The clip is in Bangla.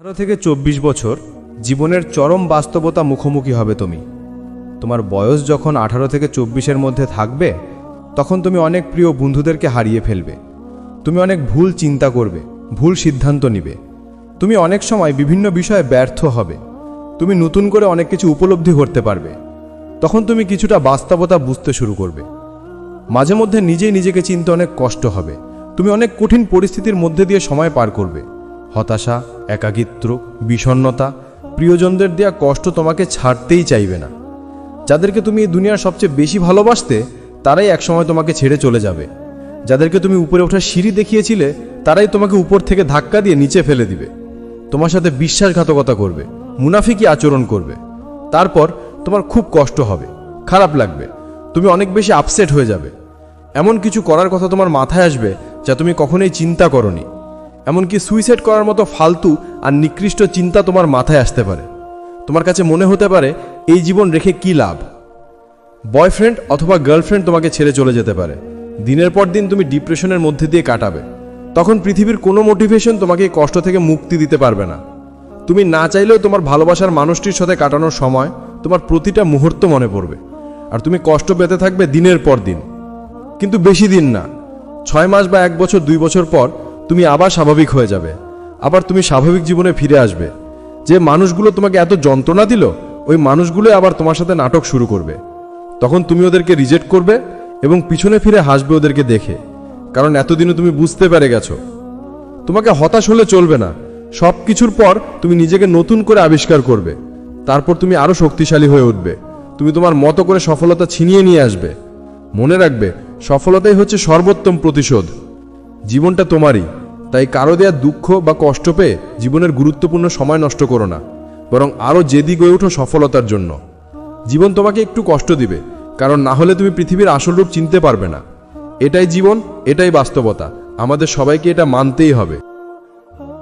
আঠারো থেকে চব্বিশ বছর জীবনের চরম বাস্তবতা মুখোমুখি হবে তুমি। তোমার বয়স যখন আঠারো থেকে চব্বিশের মধ্যে থাকবে, তখন তুমি অনেক প্রিয় বন্ধুদেরকে হারিয়ে ফেলবে। তুমি অনেক ভুল চিন্তা করবে, ভুল সিদ্ধান্ত নিবে। তুমি অনেক সময় বিভিন্ন বিষয়ে ব্যর্থ হবে। তুমি নতুন করে অনেক কিছু উপলব্ধি করতে পারবে। তখন তুমি কিছুটা বাস্তবতা বুঝতে শুরু করবে। মাঝে মধ্যে নিজেই নিজেকে চিনতে অনেক কষ্ট হবে। তুমি অনেক কঠিন পরিস্থিতির মধ্যে দিয়ে সময় পার করবে। হতাশা, একাকিত্ব, বিষণ্ণতা, প্রিয়জনদের দেওয়া কষ্ট তোমাকে ছাড়তেই চাইবে না। যাদেরকে তুমি এই দুনিয়ার সবচেয়ে বেশি ভালোবাসতে, তারাই একসময় তোমাকে ছেড়ে চলে যাবে। যাদেরকে তুমি উপরে ওঠার সিঁড়ি দেখিয়েছিলে, তারাই তোমাকে উপর থেকে ধাক্কা দিয়ে নিচে ফেলে দিবে। তোমার সাথে বিশ্বাসঘাতকতা করবে মুনাফিকি আচরণ করবে। তারপর তোমার খুব কষ্ট হবে, খারাপ লাগবে, তুমি অনেক বেশি আপসেট হয়ে যাবে। এমন কিছু করার কথা তোমার মাথায় আসবে যা তুমি কখনোই চিন্তা করনি। এমনকি সুইসাইড করার মতো ফালতু আর নিকৃষ্ট চিন্তা তোমার মাথায় আসতে পারে। তোমার কাছে মনে হতে পারে, এই জীবন রেখে কি লাভ? বয়ফ্রেন্ড অথবা গার্লফ্রেন্ড তোমাকে ছেড়ে চলে যেতে পারে। দিনের পর দিন তুমি ডিপ্রেশনের মধ্যে দিয়ে কাটাবে। তখন পৃথিবীর কোনো মোটিভেশন তোমাকে কষ্ট থেকে মুক্তি দিতে পারবে না। তুমি না চাইলেও তোমার ভালোবাসার মানুষটির সাথে কাটানোর সময় তোমার প্রতিটা মুহূর্ত মনে পড়বে। আর তুমি কষ্ট পেতে থাকবে দিনের পর দিন। কিন্তু বেশি দিন না। ছয় মাস বা এক বছর, দুই বছর পর তুমি আবার স্বাভাবিক হয়ে যাবে। আবার তুমি স্বাভাবিক জীবনে ফিরে আসবে। যে মানুষগুলো তোমাকে এত যন্ত্রণা দিল, ওই মানুষগুলোই আবার তোমার সাথে নাটক শুরু করবে। তখন তুমি ওদেরকে রিজেক্ট করবে এবং পিছনে ফিরে হাসবে ওদেরকে দেখে। কারণ এতদিনও তুমি বুঝতে পেরে গেছো। তোমাকে হতাশ হলে চলবে না। সব কিছুর পর তুমি নিজেকে নতুন করে আবিষ্কার করবে। তারপর তুমি আরও শক্তিশালী হয়ে উঠবে। তুমি তোমার মতো করে সফলতা ছিনিয়ে নিয়ে আসবে। মনে রাখবে, সফলতাই হচ্ছে সর্বোত্তম প্রতিশোধ। জীবনটা তোমারই। তাই কারও দেয়া দুঃখ বা কষ্ট পেয়ে জীবনের গুরুত্বপূর্ণ সময় নষ্ট করো না, বরং আরও জেদি গয়ে ওঠো সফলতার জন্য। জীবন তোমাকে একটু কষ্ট দিবে, কারণ না হলে তুমি পৃথিবীর আসল রূপ চিনতে পারবে না। এটাই জীবন, এটাই বাস্তবতা। আমাদের সবাইকে এটা মানতেই হবে।